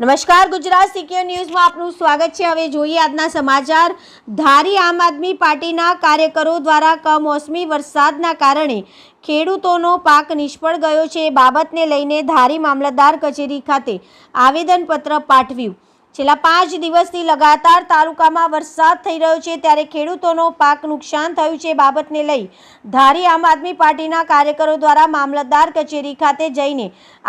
નમસ્કાર, ગુજરાત સિક્યોર ન્યૂઝમાં આપનું સ્વાગત છે. હવે જોઈએ આજના સમાચાર. ધારી આમ આદમી પાર્ટીના કાર્યકરો દ્વારા કમોસમી વરસાદના કારણે ખેડૂતોનો પાક નિષ્ફળ ગયો છે. એ બાબતને લઈને ધારી મામલતદાર કચેરી ખાતે આવેદનપત્ર પાઠવ્યું. છેલ્લા પાંચ દિવસથી લગાતાર તાલુકામાં વરસાદ થઈ રહ્યો છે. ત્યારે ખેડૂતોનો પાક નુકસાન થયું છે. બાબતને લઈ ધારી આમ આદમી પાર્ટીના કાર્યકરો દ્વારા મામલતદાર કચેરી ખાતે જઈને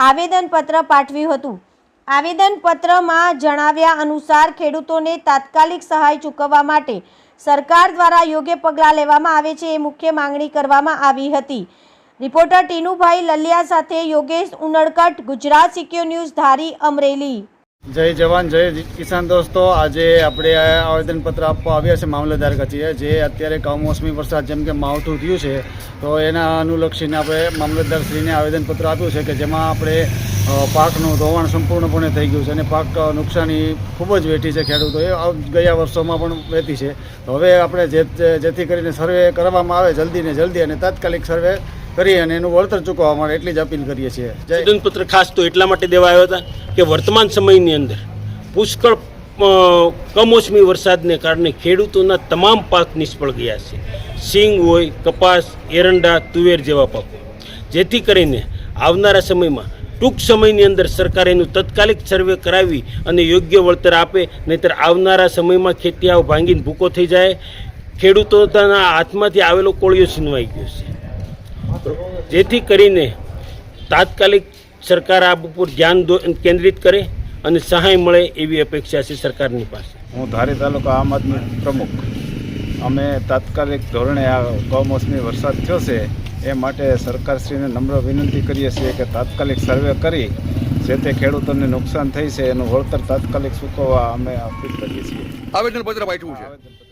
આવેદનપત્ર પાઠવ્યું હતું. આવેદનપત્રમાં જણાવ્યા અનુસાર ખેડૂતોને તાત્કાલિક સહાય ચૂકવવા માટે સરકાર દ્વારા યોગ્ય પગલાં લેવામાં આવે છે એ મુખ્ય માંગણી કરવામાં આવી હતી. રિપોર્ટર ટીનુભાઈ લલિયા સાથે યોગેશ ઉનડકટ ગુજરાત સિક્યોર ન્યૂઝ, ધારી, અમરેલી. જય જવાન, જય કિસાન દોસ્તો. આજે આપણે આવેદનપત્ર આપવા આવ્યા છે મામલતદાર કચેરીએ, જે અત્યારે કમોસમી વરસાદ જેમ કે માવઠું થયું છે, તો એના અનુલક્ષીને આપણે મામલતદારશ્રીને આવેદનપત્ર આપ્યું છે કે જેમાં આપણે પાકનું ધોવાણ સંપૂર્ણપણે થઈ ગયું છે અને પાક નુકસાની ખૂબ જ વેઠી છે ખેડૂતોએ એ ગયા વર્ષોમાં પણ વેઠી છે. હવે આપણે જે જેથી કરીને સર્વે કરવામાં આવે જલ્દી ને જલ્દી અને તાત્કાલિક સર્વે કરી અને એનું વળતર ચૂકવવા માટે એટલી જ અપીલ કરીએ છીએ. આવેદનપત્ર ખાસ તો એટલા માટે દેવા આવ્યા હતા કે વર્તમાન સમયની અંદર પુષ્કળ કમોસમી વરસાદને કારણે ખેડૂતોના તમામ પાક નિષ્ફળ ગયા છે. સિંગ હોય, કપાસ, એરંડા, તુવેર જેવા પાકો. જેથી કરીને આવનારા સમયમાં ટૂંક સમયની અંદર સરકાર એનું તત્કાલિક સર્વે કરાવી અને યોગ્ય વળતર આપે, નહીંતર આવનારા સમયમાં ખેતી આવ ભાંગીને ભૂકો થઈ જાય. ખેડૂતોના હાથમાંથી આવેલો કોળિયો છીનવાઈ ગયો છે. જેથી કરીને તાત્કાલિક સરકાર આ ઉપર ધ્યાન કેન્દ્રિત કરે અને સહાય મળે એવી અપેક્ષા છે સરકારની પાસે. હું ધારી તાલુકા આમ આદમી પ્રમુખ. અમે તાત્કાલિક ધોરણે આ કમોસમી વરસાદ થયો છે. એ માટે સરકારશ્રીને નમ્ર વિનંતી કરીએ છીએ કે તાત્કાલિક સર્વે કરી જે તે ખેડૂતોને નુકસાન થઈ છે એનું વળતર તાત્કાલિક ચૂકવવા અમે અપીલ કરીએ છીએ. આવેદનપત્ર પાઠવું છે.